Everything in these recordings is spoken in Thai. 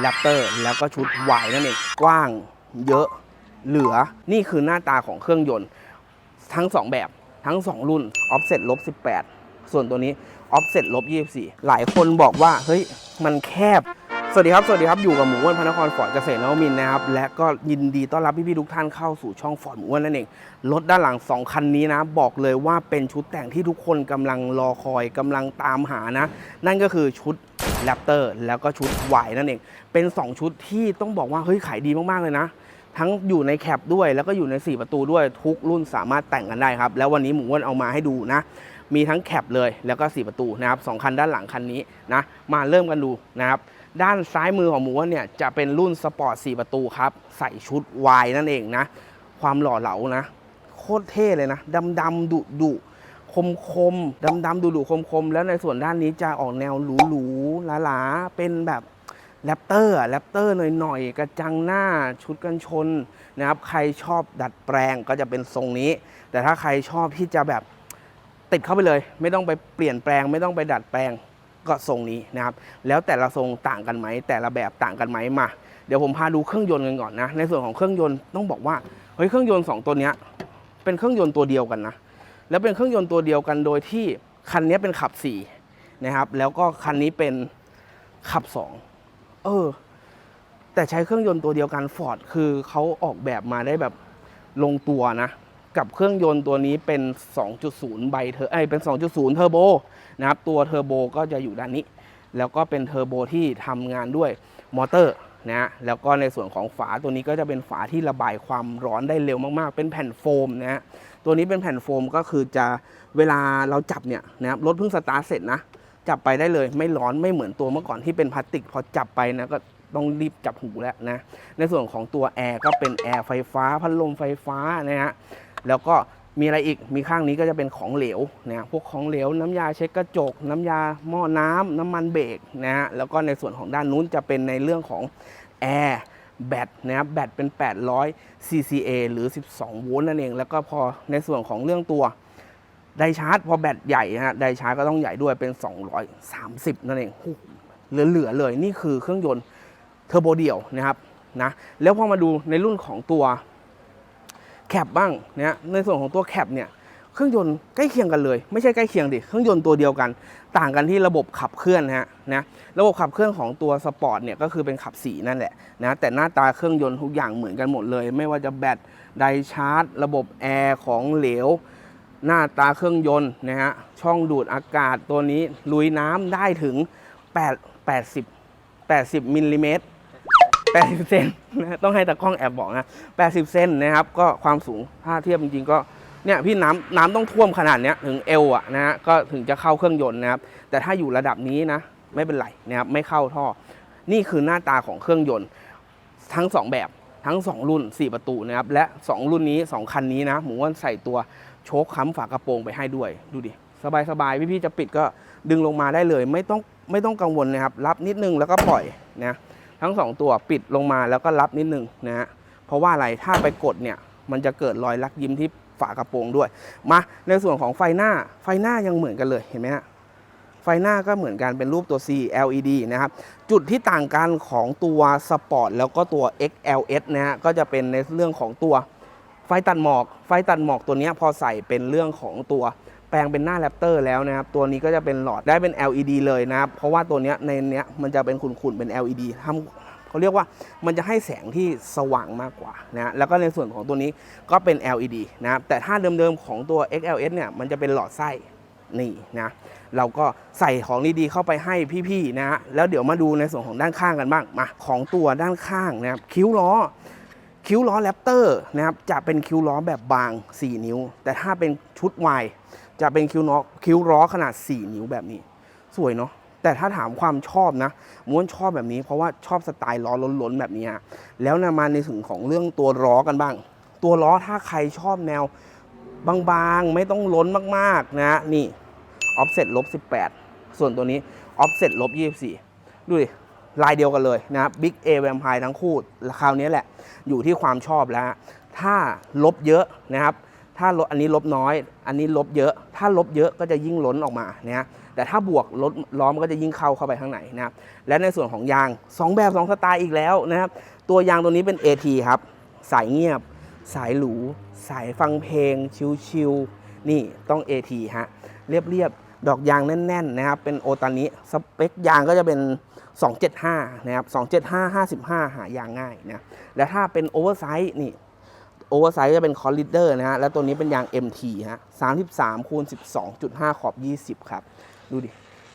แรปเตอร์แล้วก็ชุดวายนั่นเองกว้างเยอะเหลือนี่คือหน้าตาของเครื่องยนต์ ทั้ง 2 แบบทั้ง 2 รุ่น offset ลบ18 ส่วนตัวนี้ offset ลบ24 หลายคนบอกว่า เฮ้ย มันแคบ สวัสดีครับ สวัสดีครับ อยู่กับหมูอ้วนพนครฟอร์ดเกษตรนวมินนะครับ และก็ยินดีต้อนรับพี่ๆทุกท่านเข้าสู่ช่องฟอร์ดหมูอ้วนนั่นเอง รถด้านหลัง 2 คันนี้นะ บอกเลยว่าเป็นชุดแต่งที่ทุกคนกำลังรอคอยกำลังตามหานะ นั่นก็คือชุด แรปเตอร์แล้วก็ชุดวายนั่นเอง เป็น 2 ชุดที่ต้องบอกว่าเฮ้ยขายดีมากๆเลยนะ ทั้งอยู่ในแคปด้วยแล้วก็อยู่ใน 4 ประตูด้วยทุกรุ่นสามารถแต่งกันได้ครับ แล้ววันนี้หมูอ้วนเอามาให้ดูนะ มีทั้งแคปเลยแล้วก็ 4 ประตูนะครับสองคันด้านหลังคันนี้นะมาเริ่มกันดูนะครับด้านซ้ายมือของหมูอ้วนเนี่ยจะเป็นรุ่นสปอร์ต4ประตูครับใส่ชุดวายนั่นเองนะความหล่อเหลานะโคตรเท่เลยนะดำดำดุดุ คมคมดำดำดุดุคมคมแล้วในส่วนด้านนี้จะออกแนวหรูหรูหลาหลาเป็นแบบแรปเตอร์แรปเตอร์หน่อยๆ กระจังหน้าชุดกันชนนะครับ ใครชอบดัดแปลงก็จะเป็นทรงนี้ แต่ถ้าใครชอบที่จะแบบติดเข้าไปเลย ไม่ต้องไปเปลี่ยนแปลง ไม่ต้องไปดัดแปลงก็ทรงนี้นะครับ แล้วแต่ละทรงต่างกันไหม แต่ละแบบต่างกันไหมมา เดี๋ยวผมพาดูเครื่องยนต์กันก่อนนะ ในส่วนของเครื่องยนต์ต้องบอกว่า เฮ้ย เครื่องยนต์สองตัวเนี้ยเป็นเครื่องยนต์ตัวเดียวกันนะ แล้วเป็นเครื่องยนต์ตัวเดียวกันโดยที่คันนี้เป็นขับ4นะครับ แล้วก็คันนี้เป็นขับ 2 เออ แต่ใช้เครื่องยนต์ตัวเดียวกันฟอร์ดคือเขาออกแบบมาได้แบบลงตัวนะ กับเครื่องยนต์ตัวนี้เป็น 2.0ไบเทอไอเป็น 2.0 เทอร์โบนะครับ ตัวเทอร์โบก็จะอยู่ด้านนี้ แล้วก็เป็นเทอร์โบที่ทำงานด้วยมอเตอร์ นะแล้วก็ในส่วนของฝาตัวนี้ก็จะเป็นฝาที่ระบายความร้อนได้เร็วมากๆ เป็นแผ่นโฟมนะฮะตัวนี้เป็นแผ่นโฟมก็คือจะเวลาเราจับเนี่ยนะครับรถเพิ่งสตาร์ทเสร็จนะจับไปได้เลยไม่ร้อนไม่เหมือนตัวเมื่อก่อนที่เป็นพลาสติกพอจับไปนะก็ต้องรีบจับหูแล้วนะในส่วนของตัวแอร์ก็เป็นแอร์ไฟฟ้าพัดลมไฟฟ้านะฮะแล้วก็ มีอะไรอีก มีข้างนี้ก็จะเป็นของเหลวนะพวกของเหลว น้ำยาเช็ดกระจก น้ำยาหม้อน้ำน้ำมันเบรกนะฮะ แล้วก็ในส่วนของด้านนู้นจะเป็นในเรื่องของแอร์แบตนะครับแบตเป็น 800 CCA หรือ 12 โวลต์นั่นเอง แล้วก็พอในส่วนของเรื่องตัวไดชาร์จ พอแบตใหญ่ฮะไดชาร์จก็ต้องใหญ่ด้วยเป็น 230 นั่นเองโหเหลือๆเลยนี่คือเครื่องยนต์เทอร์โบเดี่ยวนะครับนะแล้วพอมาดูในรุ่นของตัว แคปบ้างนะในส่วนของตัวแคปเนี่ยเครื่องยนต์ใกล้เคียงกันเลย ไม่ใช่ใกล้เคียงดิเครื่องยนต์ตัวเดียวกัน ต่างกันที่ระบบขับเคลื่อนนะฮะนะระบบขับเคลื่อนของตัวสปอร์ตเนี่ยก็คือเป็นขับสีนั่นแหละนะแต่หน้าตาเครื่องยนต์ทุกอย่างเหมือนกันหมดเลย ไม่ว่าจะแบตไดชาร์จ ระบบแอร์ของเหลว หน้าตาเครื่องยนต์นะฮะช่องดูดอากาศตัวนี้ลุยน้ำได้ถึง8 80 80มิลลิเมตร 80เซนนะต้องให้ตากล้องแอบบอกนะ80เซนนะครับ ก็ความสูงถ้าเทียบจริงๆก็เนี่ยพี่น้ำน้ำต้องท่วมขนาดเนี้ยถึงเอวอะนะฮะก็ถึงจะเข้าเครื่องยนต์นะครับ แต่ถ้าอยู่ระดับนี้นะ ไม่เป็นไรนะครับไม่เข้าท่อ นี่คือหน้าตาของเครื่องยนต์ ทั้ง 2 แบบทั้ง 2 รุ่น 4 ประตูนะครับ และ 2 รุ่นนี้ 2 คันนี้นะหมูอ้วนใส่ตัวโชคค้ำฝากระโปรงไปให้ด้วยดูดิสบายๆพี่ๆจะปิดก็ดึงลงมาได้เลย ไม่ต้องไม่ต้องกังวลนะครับ รับนิดนึงแล้วก็ปล่อยนะ ทั้ง 2 ตัวปิดลงมาแล้วก็รับนิดนึงนะฮะเพราะว่าอะไรถ้าไปกดเนี่ยมันจะเกิดรอยลักยิ้มที่ฝากระโปรงด้วย มาในส่วนของไฟหน้าไฟหน้ายังเหมือนกันเลยเห็นไหมฮะไฟหน้าก็เหมือนกันเป็นรูปตัว C LED นะครับ จุดที่ต่างกันของตัวสปอร์ตแล้วก็ตัว XLS นะฮะก็จะเป็นในเรื่องของตัวไฟตัดหมอก ไฟตัดหมอกตัวเนี้ยพอใส่เป็นเรื่องของตัว แปลงเป็นหน้าแรปเตอร์แล้วนะครับ ตัวนี้ก็จะเป็นหลอดได้เป็น LED เลยนะครับ เพราะว่าตัวนี้ในเนี้ยมันจะเป็นขุ่นๆเป็น LED ทำเขาเรียกว่ามันจะให้แสงที่สว่างมากกว่านะฮะแล้วก็ในส่วนของตัวนี้ก็เป็น LED นะครับแต่ถ้าเดิมๆของตัว XLS เนี่ยมันจะเป็นหลอดไส้นี่นะเราก็ใส่ของดีๆเข้าไปให้พี่ๆนะฮะแล้วเดี๋ยวมาดูในส่วนของด้านข้างกันบ้างมาของตัวด้านข้างนะครับคิ้วล้อ คิ้วล้อแรปเตอร์นะครับจะเป็นคิ้วล้อแบบบาง 4 นิ้ว แต่ถ้าเป็นชุดวายจะเป็นคิ้วล้อคิ้วล้อขนาด 4 นิ้วแบบนี้ สวยเนาะแต่ถ้าถามความชอบนะม้วนชอบแบบนี้ เพราะว่าชอบสไตล์ล้อล้นๆแบบนี้ฮะแล้วนะมาในส่วนของเรื่องตัวล้อกันบ้าง ตัวล้อถ้าใครชอบแนวบางๆ ไม่ต้องล้นมากๆนะนี่ offset ลบ18 ส่วนตัวนี้ offset ลบ24 ดูดิ ลายเดียวกันเลยนะครับ Big A Vampire ทั้งคู่คราวนี้แหละอยู่ที่ความชอบแล้ว ถ้าลบเยอะนะครับ ถ้าลบอันนี้ลบน้อย อันนี้ลบเยอะ ถ้าลบเยอะก็จะยิ่งล้นออกมานะฮะแต่ถ้าบวกรถล้อมนก็จะยิ่งเข้าเข้าไปข้างในนะครับและในส่วนของยาง 2 แบบ2สไตล์อีกแล้วนะครับ ตัวยางตัวนี้เป็น AT ครับ สายเงียบ สายหรู สายฟังเพลง ชิลๆนี่ต้อง AT ฮะเรียบๆ ดอกยางแน่นๆนะครับ เป็นโอตานิสเปคยางก็จะเป็น 275 นะครับ 275 55 หายางง่ายนะแล้วถ้าเป็นโอเวอร์ไซส์นี่โอเวอร์ไซส์จะเป็นคอร์ลิเดอร์นะฮะ แล้วตัวนี้เป็นยาง MT ฮะ 33คูณ12.5 ขอบ 20 ครับ ดูดิ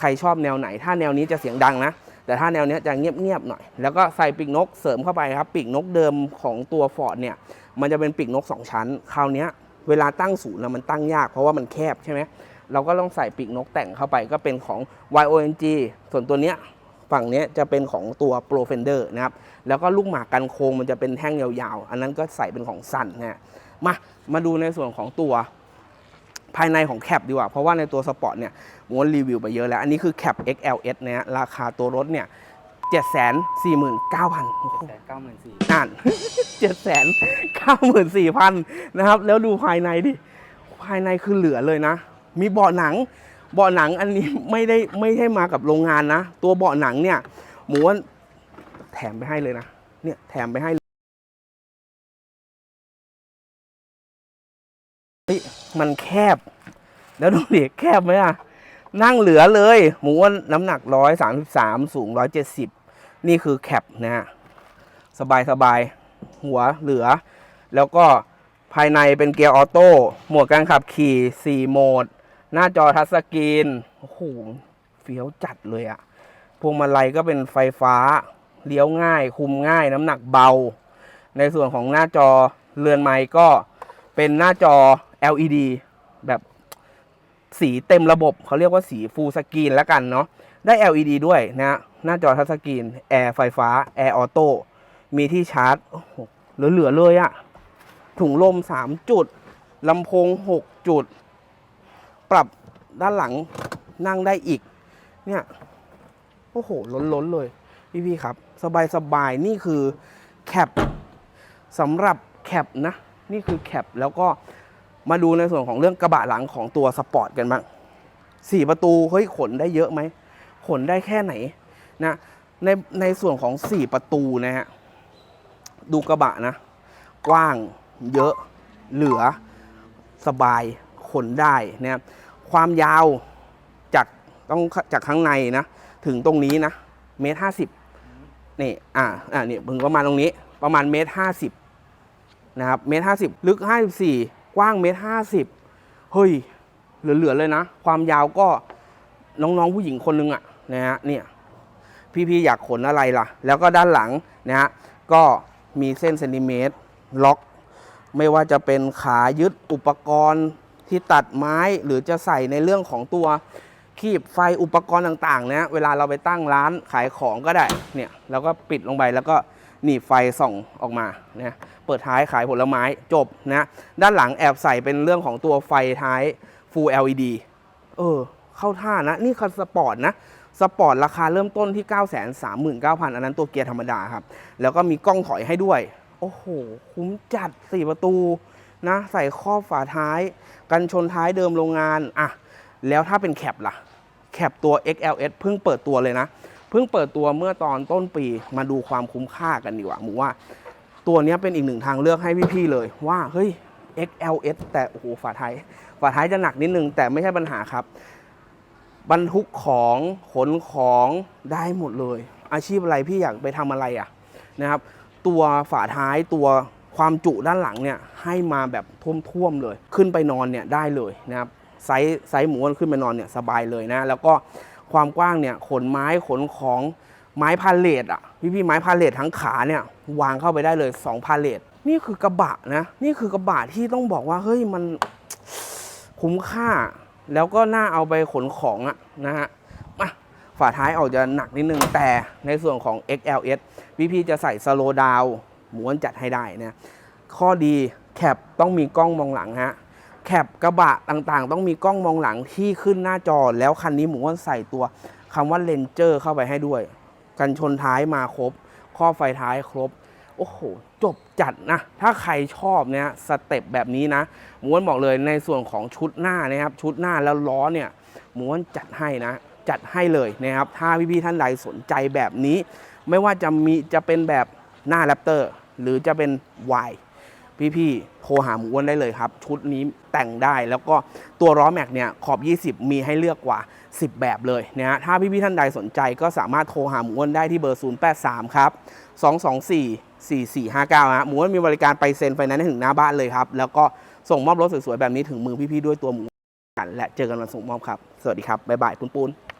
ใครชอบแนวไหน ถ้าแนวนี้จะเสียงดังนะ แต่ถ้าแนวนี้จะเงียบๆหน่อย แล้วก็ใส่ปีกนกเสริมเข้าไปครับ ปีกนกเดิมของตัวฟอร์ดเนี่ย มันจะเป็นปีกนก 2 ชั้น คราวนี้เวลาตั้งศูนย์นะมันตั้งยากเพราะว่ามันแคบใช่ไหม เราก็ต้องใส่ปีกนกแต่งเข้าไปก็เป็นของ YONG ส่วนตัวเนี้ยฝั่งเนี้ยจะเป็นของตัว Pro Fender นะครับ แล้วก็ลูกหมากกันโค้งมันจะเป็นแท่งยาวๆ อันนั้นก็ใส่เป็นของสั้นนะฮะมา มาดูในส่วนของตัวภายในของแคปดีกว่า เพราะว่าในตัวสปอร์ตเนี่ยม้วนรีวิวไปเยอะแล้ว อันนี้คือแคป XLS นะฮะ ราคาตัวรถเนี่ย7 4 9 0 0 0โอ้โหแต่เก้าหมื่นสี่อ่านเจ็ดแสนเก้าหมื่นสี่พันนะครับ แล้วดูภายในดิ ภายในคือเหลือเลยนะ มีเบาะหนัง เบาะหนังอันนี้ไม่ได้ไม่ใช่มากับโรงงานนะ ตัวเบาะหนังเนี่ย หมูว่าแถมไปให้เลยนะ เนี่ยแถมไปให้เฮ้ยมันแคบ แล้วดูดิแคบไหมอะนั่งเหลือเลย หมูว่าน้ำหนักร้อยสามสิบสามสูงร้อยเจ็ดสิบนี่คือแคปนะฮะ สบายสบายหัวเหลือ แล้วก็ภายในเป็นเกียร์ออโต้ หมดการขับขี่ 4 โหมด หน้าจอทัชสกรีนโอ้โหเฟี้ยวจัดเลยอะพวงมาลัยก็เป็นไฟฟ้าเลี้ยวง่าย คุมง่าย น้ำหนักเบา ในส่วนของหน้าจอเรือนไม้ก็เป็นหน้าจอ LED แบบสีเต็มระบบเขาเรียกว่าสีฟูลสกรีนแล้วกันเนาะได้ LED ด้วยนะหน้าจอทัชสกรีนแอร์ไฟฟ้าแอร์ออโต้มีที่ชาร์จโอ้โหเหลือๆเลยอะถุงลม 3 จุดลำโพง 6 จุด ปรับด้านหลังนั่งได้อีก เนี่ยโอ้โหล้นๆเลยพี่ๆครับ สบายๆนี่คือแคปสำหรับแคปนะ นี่คือแคปแล้วก็มาดูในส่วนของเรื่องกระบะหลังของตัวสปอร์ตกันบ้างสี่ประตูเฮ้ยขนได้เยอะไหมขนได้แค่ไหนนะในในส่วนของ4ประตูนะฮะดูกระบะนะ กว้างเยอะเหลือสบายขนได้นะครับ ความยาวจากต้องจากข้างในนะ ถึงตรงนี้นะเมตรห้าสิบนี่อ่าอ่านี่พึงประมาณตรงนี้ประมาณเมตรห้าสิบนะครับเมตรห้าสิบลึกห้าสิบสี่กว้างเมตรห้าสิบเฮ้ยเหลือๆเลยนะ ความยาวก็น้องๆผู้หญิงคนนึงอะนะฮะเนี่ยพี่ๆอยากขนอะไรล่ะ แล้วก็ด้านหลังนะฮะก็มีเส้นเซนติเมตรล็อก ไม่ว่าจะเป็นขายึดอุปกรณ์ ที่ตัดไม้หรือจะใส่ในเรื่องของตัวคีบไฟอุปกรณ์ต่างๆนะเวลาเราไปตั้งร้านขายของก็ได้เนี่ยแล้วก็ปิดลงไปแล้วก็หนีบไฟส่องออกมานะเปิดท้ายขายผลไม้จบนะด้านหลังแอบใส่เป็นเรื่องของตัวไฟท้าย Full LED เออ เข้าท่านะ นี่คือสปอร์ตนะสปอร์ตราคาเริ่มต้นที่ 9 3 9 0 0 0 อันนั้นตัวเกียร์ธรรมดาครับ แล้วก็มีกล้องถอยให้ด้วย โอ้โห คุ้มจัด 4 ประตู นะใส่ครอบฝาท้าย กันชนท้ายเดิมโรงงานอะแล้วถ้าเป็นแคปล่ะแคปตัว XLS เพิ่งเปิดตัวเลยนะ เพิ่งเปิดตัวเมื่อตอนต้นปีมาดูความคุ้มค่ากันดีกว่าหมูว่า ตัวนี้เป็นอีกหนึ่งทางเลือกให้พี่ๆเลยว่าเฮ้ย XLS แต่โอ้โหฝาท้ายฝาท้ายจะหนักนิดนึง แต่ไม่ใช่ปัญหาครับ บรรทุกของขนของได้หมดเลย อาชีพอะไรพี่อยากไปทำอะไรอะนะครับ ตัวฝาท้ายตัว ความจุด้านหลังเนี่ยให้มาแบบท่วมๆเลย ขึ้นไปนอนเนี่ยได้เลยนะครับไซส์ไซส์หมูขึ้นไปนอนเนี่ยสบายเลยนะ แล้วก็ความกว้างเนี่ยขนไม้ขนของไม้พาเลทอะพี่พี่ๆไม้พาเลททั้งขาเนี่ยวางเข้าไปได้เลย2พาเลทนี่คือกระบะนะนี่คือกระบะที่ต้องบอกว่าเฮ้ยมันคุ้มค่า แล้วก็น่าเอาไปขนของอะนะฮะมาฝาท้ายออกจะหนักนิดนึงแต่ในส่วนของ XLS พี่พี่ๆจะใส่สโลดาว ม้วนจัดให้ได้นะข้อดีแคปต้องมีกล้องมองหลังฮะแคปกระบะต่างๆ ต้องมีกล้องมองหลังที่ขึ้นหน้าจอ แล้วคันนี้หมูว่าใส่ตัวคำว่าเลนเจอร์เข้าไปให้ด้วย กันชนท้ายมาครบ ข้อไฟท้ายครบ โอ้โห จบจัดนะ ถ้าใครชอบเนี่ยสเต็ปแบบนี้นะม้วนบอกเลยในส่วนของชุดหน้านะครับ ชุดหน้าแล้วล้อเนี่ยหมูอ้วนจัดให้นะจัดให้เลยนะครับ ถ้าพี่ๆท่านใดสนใจแบบนี้ ไม่ว่าจะมีจะเป็นแบบหน้าแรปเตอร์ หรือจะเป็นวายพี่ๆโทรหาหมูอ้วนได้เลยครับ ชุดนี้แต่งได้แล้วก็ตัวล้อแม็กเนี่ยขอบ 20 มีให้เลือกกว่า 10 แบบเลยนะฮะถ้าพี่ๆท่านใดสนใจก็สามารถโทรหาหมูอ้วนได้ที่เบอร์ 083 ครับ 224 4459ฮะหมูอ้วนมีบริการไปเซ็นไฟแนนซ์ถึงหน้าบ้านเลยครับ แล้วก็ส่งมอบรถสวยๆแบบนี้ถึงมือพี่ๆด้วยตัวหมูกันและเจอกันวันส่งมอบครับ สวัสดีครับ บ๊ายบายปุ้นปุ้นๆ